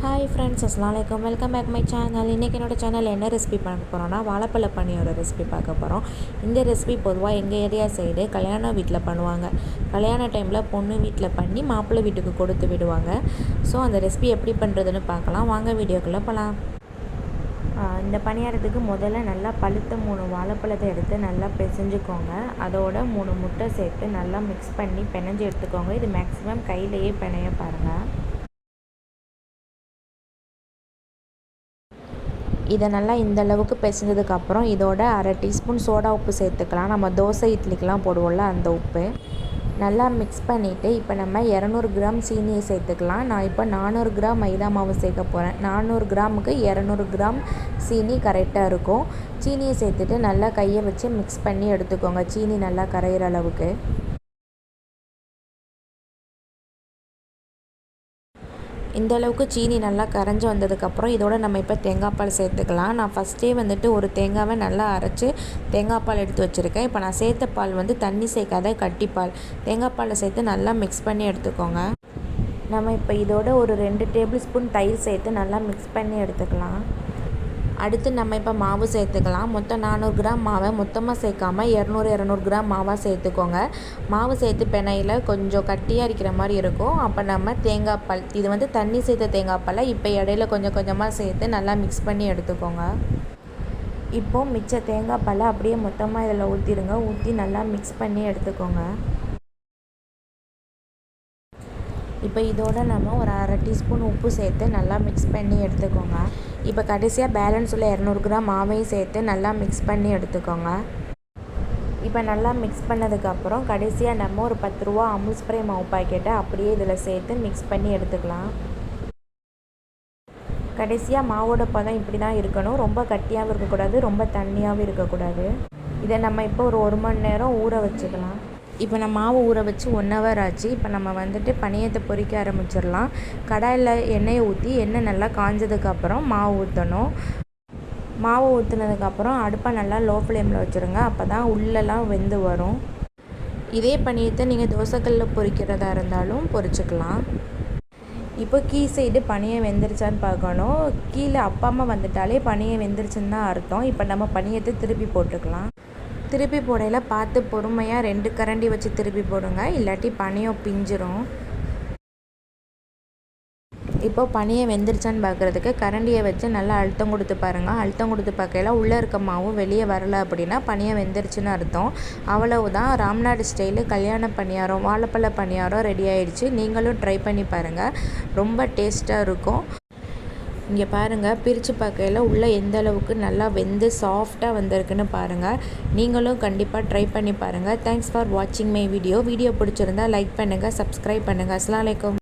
Hi friends அஸ்லாம் வலைக்கம் welcome back my channel இன்றைக்கி என்னோட சேனல் என்ன ரெசிபி பார்க்க போகிறோன்னா வாழைப்பழ பனியோட ரெசிபி பார்க்க போகிறோம் இந்த ரெசிபி பொதுவாக எங்கள் ஏரியா சைடு கல்யாண வீட்டில் பண்ணுவாங்க. கல்யாண டைமில் பொண்ணு வீட்டில் பண்ணி மாப்பிள்ளை வீட்டுக்கு கொடுத்து விடுவாங்க. ஸோ அந்த ரெசிபி எப்படி பண்ணுறதுன்னு பார்க்கலாம். வாங்க வீடியோக்குள்ளே போகலாம் இந்த பணியாரத்துக்கு முதல்ல நல்லா பழுத்த மூணு வாழைப்பழத்தை எடுத்து நல்லா பிசைஞ்சுக்கோங்க. அதோட மூணு முட்டை சேர்த்து நல்லா மிக்ஸ் பண்ணி பிணைஞ்சு எடுத்துக்கோங்க. இது மேக்ஸிமம் கையிலையே பிணைய பாருங்கள் இதை நல்லா இந்த அளவுக்கு பிசைஞ்சதுக்கப்புறம் இதோட அரை டீஸ்பூன் சோடா உப்பு சேர்த்துக்கலாம். நம்ம தோசை இட்லிக்கெலாம் போடுவோம்ல அந்த உப்பு. நல்லா மிக்ஸ் பண்ணிவிட்டு இப்போ நம்ம இரநூறு கிராம் சீனியை சேர்த்துக்கலாம். நான் இப்போ நானூறு கிராம் மைதா மாவு சேர்க்க போகிறேன் நானூறு கிராமுக்கு இரநூறு கிராம் சீனி கரெக்டாக இருக்கும். சீனியை சேர்த்துட்டு நல்லா கையை வச்சு மிக்ஸ் பண்ணி எடுத்துக்கோங்க. சீனி நல்லா கரையிற அளவுக்கு. இந்த அளவுக்கு சீனி நல்லா கரைஞ்சி வந்ததுக்கப்புறம் இதோட நம்ம இப்போ தேங்காய் பால் சேர்த்துக்கலாம். நான் ஃபஸ்ட்டே வந்துட்டு ஒரு தேங்காவை நல்லா அரைச்சி தேங்காய் பால் எடுத்து வச்சுருக்கேன். இப்போ நான் சேர்த்த பால் வந்து தண்ணி சேர்க்காத கட்டிப்பால் தேங்காய் பாலை சேர்த்து நல்லா மிக்ஸ் பண்ணி எடுத்துக்கோங்க. நம்ம இப்போ இதோட ஒரு ரெண்டு டேபிள் ஸ்பூன் தயிர் சேர்த்து நல்லா மிக்ஸ் பண்ணி எடுத்துக்கலாம். அடுத்து நம்ம இப்போ மாவு சேர்த்துக்கலாம். மொத்தம் நானூறு கிராம் மாவை மொத்தமாக சேர்க்காமல் இரநூறு இரநூறு கிராம் மாவாக சேர்த்துக்கோங்க. மாவு சேர்த்து பெனையில் கொஞ்சம் கட்டியாக இருக்கிற மாதிரி இருக்கும். அப்போ நம்ம தேங்காய் பால் இது வந்து தண்ணி சேர்த்த தேங்காய் பாலை இப்போ இடையில கொஞ்சம் கொஞ்சமாக சேர்த்து நல்லா மிக்ஸ் பண்ணி எடுத்துக்கோங்க. இப்போது மிச்ச தேங்காய் பாலை அப்படியே மொத்தமாக இதில் ஊற்றிடுங்க ஊற்றி நல்லா மிக்ஸ் பண்ணி எடுத்துக்கோங்க. இப்போ இதோட நம்ம ஒரு அரை டீஸ்பூன் உப்பு சேர்த்து நல்லா மிக்ஸ் பண்ணி எடுத்துக்கோங்க. இப்போ கடைசியாக பேலன்ஸ் உள்ள இரநூறு கிராம் மாவையும் சேர்த்து நல்லா மிக்ஸ் பண்ணி எடுத்துக்கோங்க. இப்போ நல்லா மிக்ஸ் பண்ணதுக்கப்புறம் கடைசியாக நம்ம ஒரு பத்து ரூபா அமுல் ஸ்ப்ரே மாவு பாக்கெட்டை அப்படியே இதில் சேர்த்து மிக்ஸ் பண்ணி எடுத்துக்கலாம். கடைசியாக மாவோட பதம் இப்படி தான் இருக்கணும். ரொம்ப கட்டியாகவும் இருக்கக்கூடாது ரொம்ப தண்ணியாகவும் இருக்கக்கூடாது. இதை நம்ம இப்போ ஒரு ஒரு மணி நேரம் ஊற வச்சுக்கலாம். இப்போ நான் மாவு ஊற வச்சு ஒன் ஹவர் ஆச்சு. இப்போ நம்ம வந்துட்டு பனியத்தை பொறிக்க ஆரம்பிச்சிடலாம். கடாயில் எண்ணெயை ஊற்றி எண்ணெய் நல்லா காஞ்சதுக்கப்புறம் மாவு ஊற்றணும் மாவு ஊற்றுனதுக்கப்புறம் அடுப்பை நல்லா லோ ஃப்ளேமில் வச்சுருங்க. அப்போ தான் உள்ளெல்லாம் வெந்து வரும். இதே பனியத்தை நீங்கள் தோசைக்கல்லில் பொறிக்கிறதா இருந்தாலும் பொறிச்சுக்கலாம். இப்போ கீ சைடு பனியை வெந்துருச்சான்னு பார்க்கணும். கீழே அப்பா அம்மா வந்துட்டாலே பனியை வெந்துருச்சுன்னு தான் அர்த்தம். இப்போ நம்ம பனியத்தை திருப்பி போட்டுக்கலாம். திருப்பி போடையில் பார்த்து பொறுமையாக ரெண்டு கரண்டி வச்சு திருப்பி போடுங்க. இல்லாட்டி பனியம் பிஞ்சிரும். இப்போ பனியை வெந்துருச்சான்னு பார்க்குறதுக்கு கரண்டியை வச்சு நல்லா அழுத்தம் கொடுத்து பாருங்கள் அழுத்தம் கொடுத்து பார்க்கையில் உள்ளே இருக்க மாவும் வெளியே வரலை அப்படின்னா பனியை வெந்துருச்சுன்னு அர்த்தம். அவ்வளவுதான். ராம்நாடு ஸ்டைலு கல்யாண பணியாரம் வாழைப்பழ பணியாரம் ரெடி ஆயிடுச்சு. நீங்களும் ட்ரை பண்ணி பாருங்கள் ரொம்ப டேஸ்ட்டாக இருக்கும். இங்கே பாருங்கள் பிரித்து பார்க்கையில் உள்ளே எந்த அளவுக்கு நல்லா வெந்து சாஃப்டாக வந்திருக்குன்னு பாருங்கள் நீங்களும் கண்டிப்பாக ட்ரை பண்ணி பாருங்கள் தேங்க்ஸ் ஃபார் வாட்சிங் மை வீடியோ வீடியோ பிடிச்சிருந்தா லைக் பண்ணுங்கள் சப்ஸ்கிரைப் பண்ணுங்கள் அஸ்லாம் வலைக்கம்